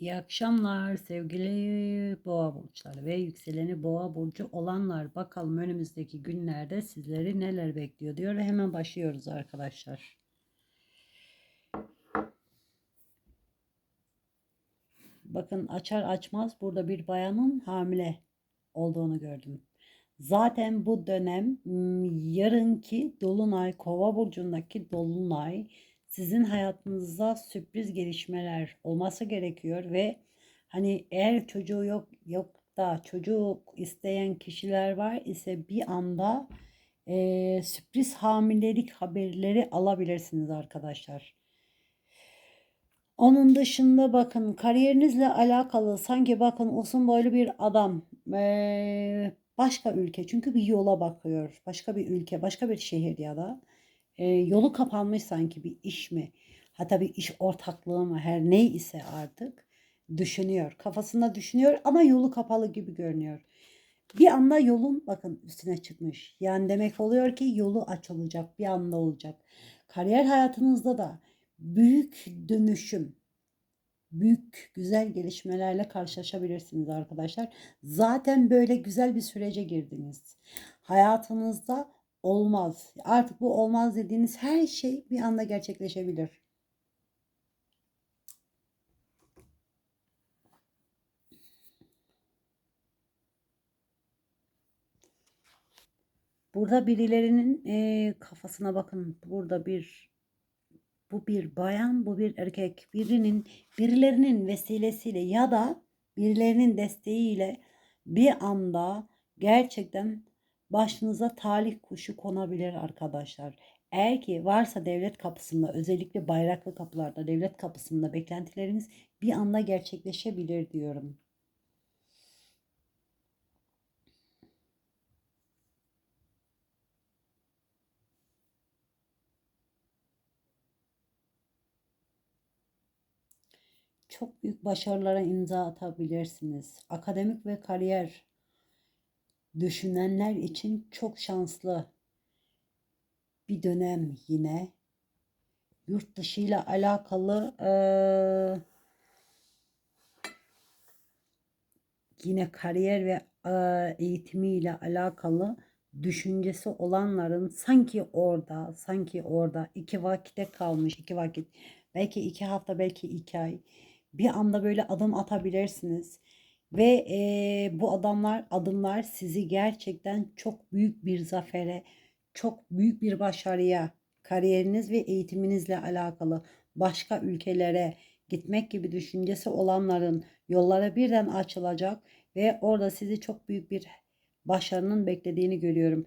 İyi akşamlar sevgili boğa burçları ve yükseleni boğa burcu olanlar. Bakalım önümüzdeki günlerde sizleri neler bekliyor diyor ve hemen başlıyoruz arkadaşlar. Bakın açar açmaz burada bir bayanın hamile olduğunu gördüm. Zaten bu dönem m, yarınki dolunay kova burcundaki dolunay sizin hayatınızda sürpriz gelişmeler olması gerekiyor ve hani eğer çocuğu yok yok da çocuk isteyen kişiler var ise bir anda eee, sürpriz hamilelik haberleri alabilirsiniz arkadaşlar. Onun dışında bakın kariyerinizle alakalı sanki bakın uzun boylu bir adam eee, başka ülke çünkü bir yola bakıyor. Başka bir ülke, başka bir şehir ya da e, yolu kapanmış sanki bir iş mi? Hatta bir iş ortaklığı mı her ne ise artık düşünüyor. Kafasında düşünüyor ama yolu kapalı gibi görünüyor. Bir anda yolun bakın üstüne çıkmış. Yani demek oluyor ki yolu açılacak bir anda olacak. Kariyer hayatınızda da büyük dönüşüm, büyük güzel gelişmelerle karşılaşabilirsiniz arkadaşlar. Zaten böyle güzel bir sürece girdiniz. Hayatınızda olmaz. Artık bu olmaz dediğiniz her şey bir anda gerçekleşebilir. Burada birilerinin eee, kafasına bakın. Burada bir bu bir bayan, bu bir erkek. Birinin birilerinin vesilesiyle ya da birilerinin desteğiyle bir anda gerçekten başınıza talih kuşu konabilir arkadaşlar. Eğer ki varsa devlet kapısında özellikle bayraklı kapılarda devlet kapısında beklentileriniz bir anda gerçekleşebilir diyorum. Çok büyük başarılara imza atabilirsiniz. Akademik ve kariyer düşünenler için çok şanslı bir dönem yine. Yurt dışı ile alakalı eee, yine kariyer ve eee, eğitimiyle alakalı düşüncesi olanların sanki orada, sanki orada iki vakite kalmış, iki vakit, belki iki hafta, belki iki ay bir anda böyle adım atabilirsiniz. Ve eee, bu adamlar, adımlar sizi gerçekten çok büyük bir zafere, çok büyük bir başarıya, kariyeriniz ve eğitiminizle alakalı başka ülkelere gitmek gibi düşüncesi olanların yolları birden açılacak ve orada sizi çok büyük bir başarının beklediğini görüyorum.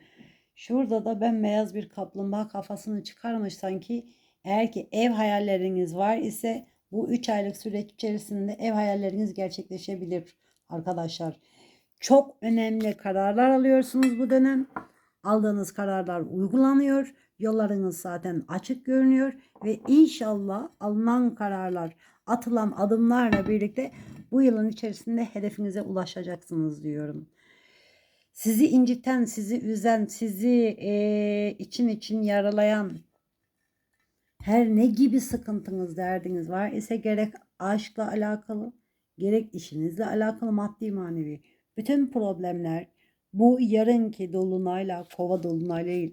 Şurada da bembeyaz bir kaplumbağa kafasını çıkarmış sanki. Eğer ki ev hayalleriniz var ise bu 3 aylık süreç içerisinde ev hayalleriniz gerçekleşebilir arkadaşlar. Çok önemli kararlar alıyorsunuz bu dönem. Aldığınız kararlar uygulanıyor. Yollarınız zaten açık görünüyor ve inşallah alınan kararlar, atılan adımlarla birlikte bu yılın içerisinde hedefinize ulaşacaksınız diyorum. Sizi inciten, sizi üzen, sizi eee, için için yaralayan her ne gibi sıkıntınız, derdiniz var ise gerek aşkla alakalı, gerek işinizle alakalı maddi manevi bütün problemler bu yarınki dolunayla, kova dolunayla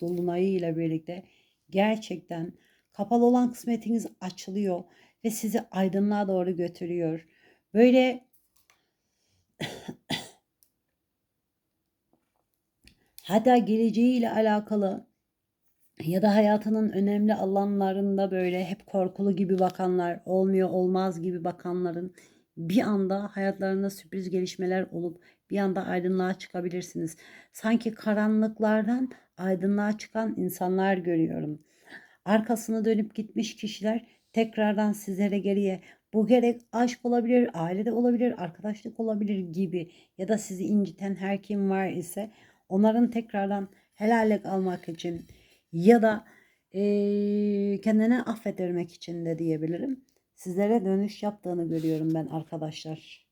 dolunayıyla birlikte gerçekten kapalı olan kısmetiniz açılıyor ve sizi aydınlığa doğru götürüyor. Böyle hatta geleceğiyle alakalı ya da hayatının önemli alanlarında böyle hep korkulu gibi bakanlar, olmuyor olmaz gibi bakanların bir anda hayatlarında sürpriz gelişmeler olup bir anda aydınlığa çıkabilirsiniz. Sanki karanlıklardan aydınlığa çıkan insanlar görüyorum. Arkasını dönüp gitmiş kişiler tekrardan sizlere geriye bu gerek aşk olabilir, ailede olabilir, arkadaşlık olabilir gibi ya da sizi inciten her kim var ise onların tekrardan helallik almak için ya da eee, kendine affettirmek için de diyebilirim. Sizlere dönüş yaptığını görüyorum ben arkadaşlar.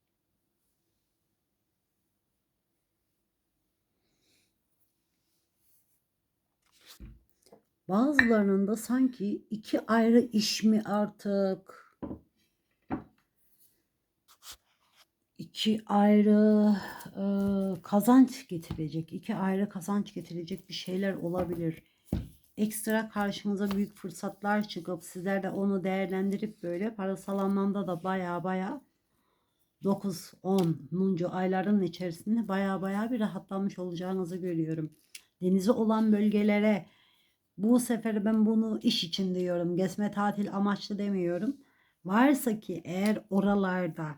Bazılarının da sanki iki ayrı iş mi artık? iki ayrı e, kazanç getirecek, iki ayrı kazanç getirecek bir şeyler olabilir. Ekstra karşınıza büyük fırsatlar çıkıp sizler de onu değerlendirip böyle parasal anlamda da baya baya 9-10. ayların içerisinde baya baya bir rahatlamış olacağınızı görüyorum. Denizi olan bölgelere bu sefer ben bunu iş için diyorum. Gezme tatil amaçlı demiyorum. Varsa ki eğer oralarda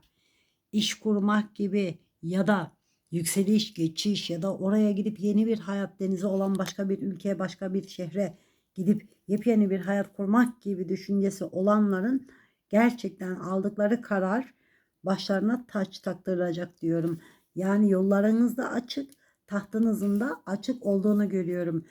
iş kurmak gibi ya da yükseliş, geçiş ya da oraya gidip yeni bir hayat denizi olan başka bir ülkeye, başka bir şehre gidip yepyeni bir hayat kurmak gibi düşüncesi olanların gerçekten aldıkları karar başlarına taç taktıracak diyorum. Yani yollarınız da açık, tahtınızın da açık olduğunu görüyorum.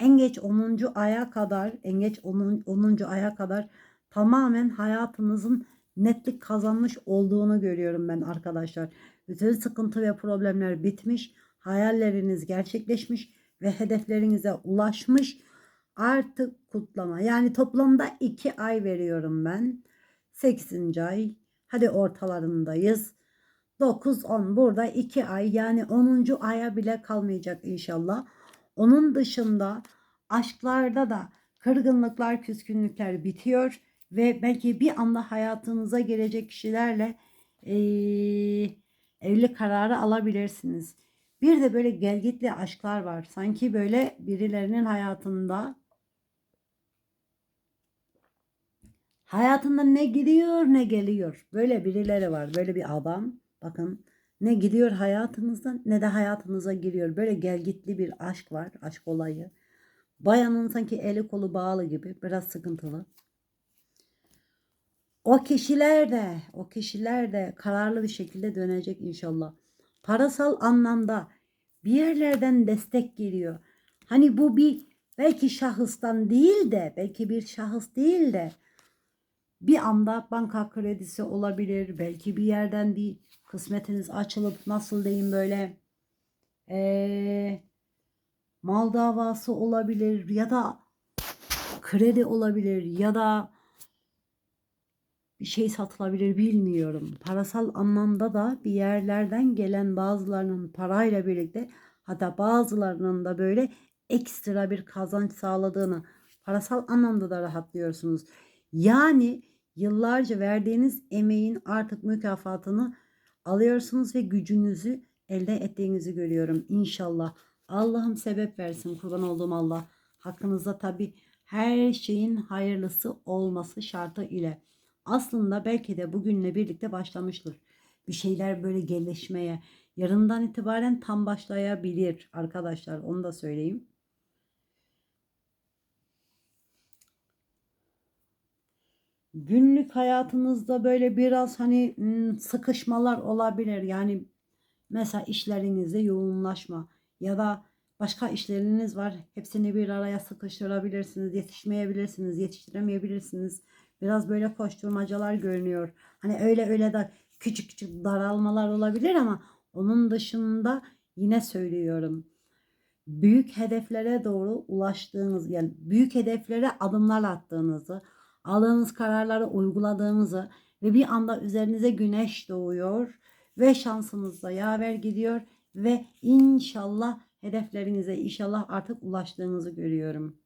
En geç 10. aya kadar, en geç 10. 10. aya kadar tamamen hayatınızın netlik kazanmış olduğunu görüyorum ben arkadaşlar. Bütün sıkıntı ve problemler bitmiş, hayalleriniz gerçekleşmiş ve hedeflerinize ulaşmış. Artık kutlama. Yani toplamda 2 ay veriyorum ben. 8. ay. Hadi ortalarındayız. 9-10 burada 2 ay yani 10. aya bile kalmayacak inşallah. Onun dışında aşklarda da kırgınlıklar, küskünlükler bitiyor ve belki bir anda hayatınıza gelecek kişilerle ee, evlilik kararı alabilirsiniz. Bir de böyle gelgitli aşklar var. Sanki böyle birilerinin hayatında hayatında ne gidiyor ne geliyor. Böyle birileri var. Böyle bir adam. Bakın ne gidiyor hayatınızdan ne de hayatınıza giriyor. Böyle gelgitli bir aşk var. Aşk olayı. Bayanın sanki eli kolu bağlı gibi. Biraz sıkıntılı. O kişiler de, o kişiler de kararlı bir şekilde dönecek inşallah. Parasal anlamda bir yerlerden destek geliyor. Hani bu bir belki şahıstan değil de, belki bir şahıs değil de bir anda banka kredisi olabilir. Belki bir yerden bir kısmetiniz açılıp nasıl diyeyim böyle ee, mal davası olabilir ya da kredi olabilir ya da bir şey satılabilir bilmiyorum. Parasal anlamda da bir yerlerden gelen bazılarının parayla birlikte hatta bazılarının da böyle ekstra bir kazanç sağladığını parasal anlamda da rahatlıyorsunuz. Yani yıllarca verdiğiniz emeğin artık mükafatını alıyorsunuz ve gücünüzü elde ettiğinizi görüyorum. İnşallah Allah'ım sebep versin kurban olduğum Allah. Hakkınızda tabi her şeyin hayırlısı olması şartı ile. Aslında belki de bugünle birlikte başlamıştır. Bir şeyler böyle gelişmeye. Yarından itibaren tam başlayabilir arkadaşlar. Onu da söyleyeyim. Günlük hayatınızda böyle biraz hani sıkışmalar olabilir. Yani mesela işlerinizde yoğunlaşma ya da başka işleriniz var. Hepsini bir araya sıkıştırabilirsiniz. Yetişmeyebilirsiniz, yetiştiremeyebilirsiniz. Biraz böyle koşturmacalar görünüyor. Hani öyle öyle de küçük küçük daralmalar olabilir ama onun dışında yine söylüyorum. Büyük hedeflere doğru ulaştığınız yani büyük hedeflere adımlar attığınızı, aldığınız kararları uyguladığınızı ve bir anda üzerinize güneş doğuyor ve şansınız da yaver gidiyor ve inşallah hedeflerinize inşallah artık ulaştığınızı görüyorum.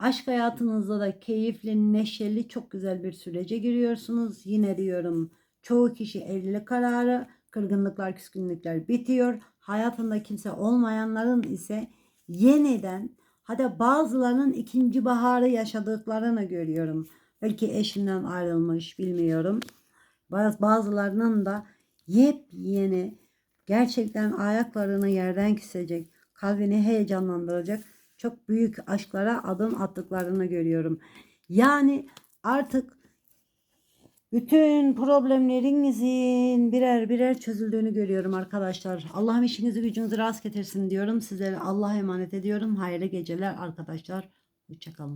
Aşk hayatınızda da keyifli, neşeli, çok güzel bir sürece giriyorsunuz. Yine diyorum çoğu kişi evlilik kararı, kırgınlıklar, küskünlükler bitiyor. Hayatında kimse olmayanların ise yeniden hadi bazılarının ikinci baharı yaşadıklarını görüyorum. Belki eşinden ayrılmış bilmiyorum. Bazılarının da yepyeni gerçekten ayaklarını yerden kesecek, kalbini heyecanlandıracak çok büyük aşklara adım attıklarını görüyorum. Yani artık bütün problemlerinizin birer birer çözüldüğünü görüyorum arkadaşlar. Allah'ım işinizi gücünüzü rast getirsin diyorum. Sizlere Allah'a emanet ediyorum. Hayırlı geceler arkadaşlar. Hoşçakalın.